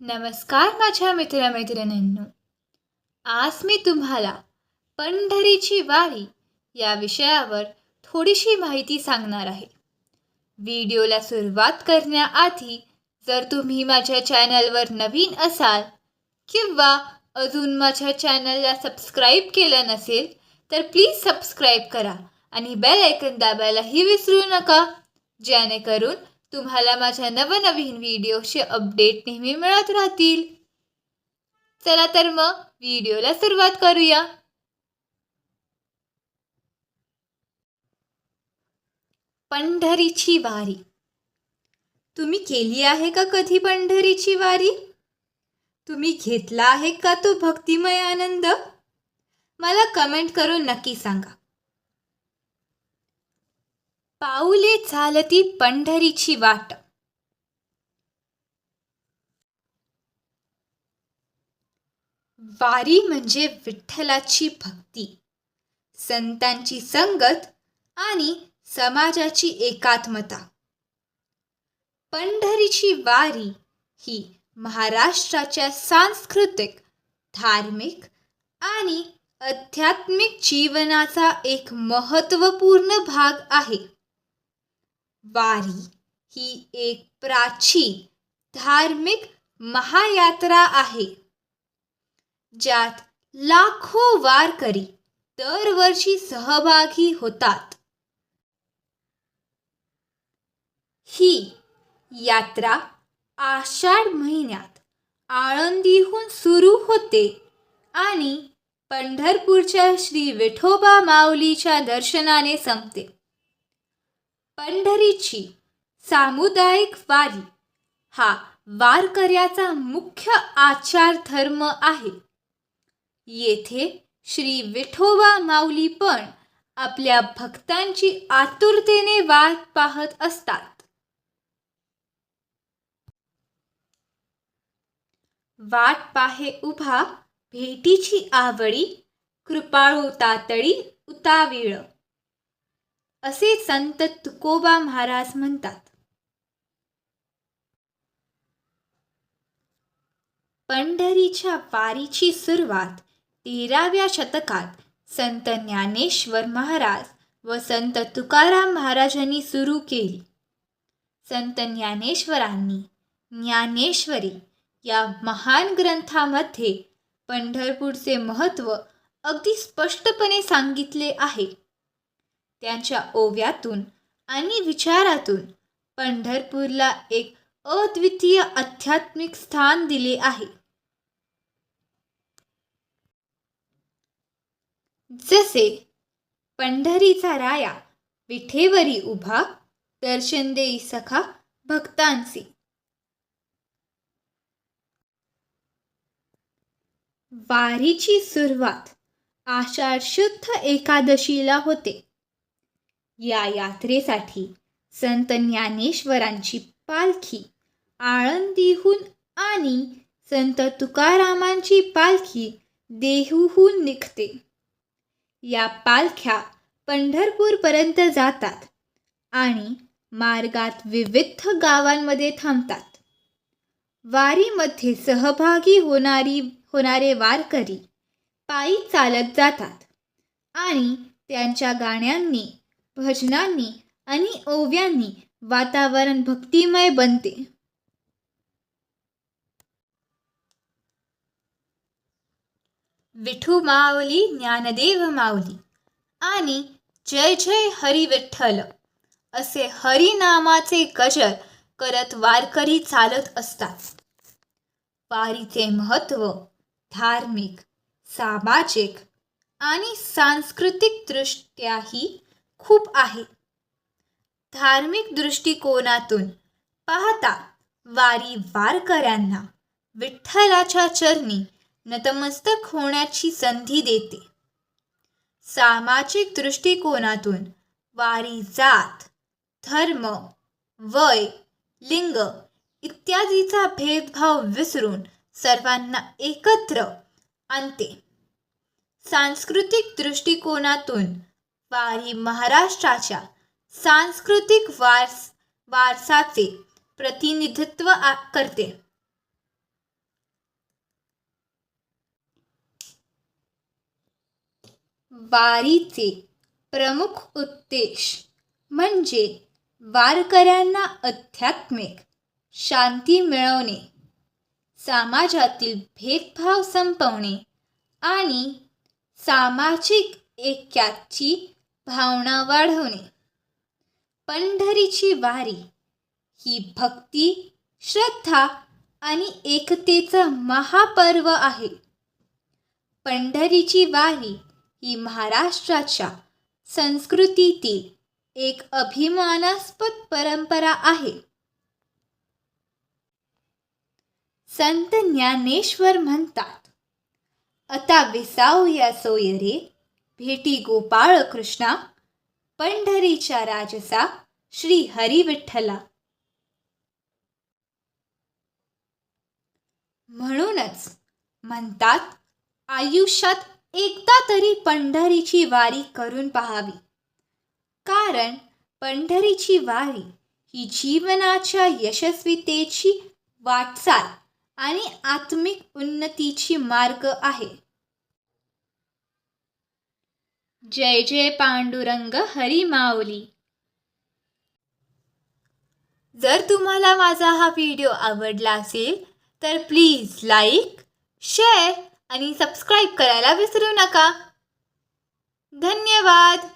नमस्कार माझ्या मित्रमैत्रिणींनो. आज मी तुम्हाला पंढरीची वारी या विषयावर थोडीशी माहिती सांगणार आहे. व्हिडिओला सुरुवात करण्याआधी जर तुम्ही माझ्या चॅनलवर नवीन असाल किंवा अजून माझ्या चॅनलला सबस्क्राईब केलं नसेल तर प्लीज सबस्क्राईब करा आणि बेल ऐकन दाबायलाही विसरू नका जेणेकरून तुम्हाला माझ्या नवनवीन व्हिडिओचे अपडेट नेहमी मिळत राहतील. चला तर मग व्हिडिओला सुरुवात करूया. पंढरीची वारी. तुम्ही केली आहे का कधी पंढरीची वारी? तुम्ही घेतला आहे का तो भक्तिमय आनंद? मला कमेंट करून नक्की सांगा. पाऊले चालती पंढरीची वाट. वारी म्हणजे विठ्ठलाची भक्ती. संतांची संगत आणि समाजाची एकात्मता. पंढरीची वारी ही महाराष्ट्राच्या सांस्कृतिक धार्मिक आणि आध्यात्मिक जीवनाचा एक महत्त्वपूर्ण भाग आहे. वारी ही एक प्राचीन धार्मिक महायात्रा आहे. ज्यात लाखो वारकरी दरवर्षी सहभागी होतात. ही यात्रा आषाढ महिन्यात आळंदीहून सुरू होते आणि पंढरपूरच्या श्री विठोबा माऊलीच्या दर्शनाने संपते. पंढरीची सामुदायिक वारी हा वारकऱ्याचा मुख्य आचार धर्म आहे. येथे श्री विठोबा माऊली पण आपल्या भक्तांची आतुरतेने वाट पाहत असतात. वाट पाहे उभा भेटीची आवडी कृपाळू तातडी उतावीळ. असे संत तुकोबा महाराज म्हणतात. पंढरीच्या वारीची सुरुवात तेराव्या शतकात संत ज्ञानेश्वर महाराज व संत तुकाराम महाराजांनी सुरू केली. संत ज्ञानेश्वरांनी ज्ञानेश्वरी या महान ग्रंथामध्ये पंढरपूरचे महत्त्व अगदी स्पष्टपणे सांगितले आहे. त्यांच्या ओव्यातून आणि विचारातून पंढरपूरला एक अद्वितीय आध्यात्मिक स्थान दिले आहे. जसे पंढरीचा राया विठेवरी उभा दर्शन देई सखा भक्तांचे वारीची सुरुवात आषाढ शुद्ध एकादशीला होते. या यात्रेसाठी संत ज्ञानेश्वरांची पालखी आळंदीहून आणि संत तुकारामांची पालखी देहूहून निघते. या पालख्या पंढरपूरपर्यंत जातात आणि मार्गात विविध गावांमध्ये थांबतात. वारीमध्ये सहभागी होणारी होणारे वारकरी पायी चालत जातात आणि त्यांच्या गाण्यांनी भजनांनी आणि ओव्यांनी वातावरण भक्तिमय बनते विठू माऊली ज्ञानदेव माऊली आणि जय जय हरी विठ्ठल असे हरिनामाचे गजर करत वारकरी चालत असतात वारीचे महत्त्व धार्मिक सामाजिक आणि सांस्कृतिकदृष्ट्याही खूप आहे. धार्मिक दृष्टिकोनातून पाहता वारी वारकऱ्यांना विठ्ठलाच्या चरणी नतमस्तक होण्याची संधी देते. सामाजिक दृष्टिकोनातून वारी जात धर्म वय लिंग इत्यादीचा भेदभाव विसरून सर्वांना एकत्र आणते. सांस्कृतिक दृष्टिकोनातून वार ही महाराष्ट्राच्या सांस्कृतिक वारस वारसाचे प्रतिनिधित्व करते. वारीचे प्रमुख उद्देश म्हणजे वारकऱ्यांना आध्यात्मिक शांती मिळवणे समाजातील भेदभाव संपवणे आणि सामाजिक ऐक्याची भावना वाढवणे. पंढरीची वारी ही भक्ती श्रद्धा आणि एकतेचं महापर्व आहे. पंढरीची वारी ही महाराष्ट्राच्या संस्कृतीतील एक अभिमानास्पद परंपरा आहे. संत ज्ञानेश्वर म्हणतात आता विसावया सोयरे भेटी गोपाळ कृष्णा पंढरीच्या राजसा श्री हरी विठ्ठला. म्हणूनच म्हणतात आयुष्यात एकदा तरी पंढरीची वारी करून पहावी. कारण पंढरीची वारी ही जीवनाच्या यशस्वीतेची वाटचाल आणि आत्मिक उन्नतीची मार्ग आहे. जय जय पांडुरंग हरी माऊली जर तुम्हाला माझा हा व्हिडिओ आवडला असेल तर प्लीज लाईक शेअर आणि सबस्क्राईब करायला विसरू नका. धन्यवाद.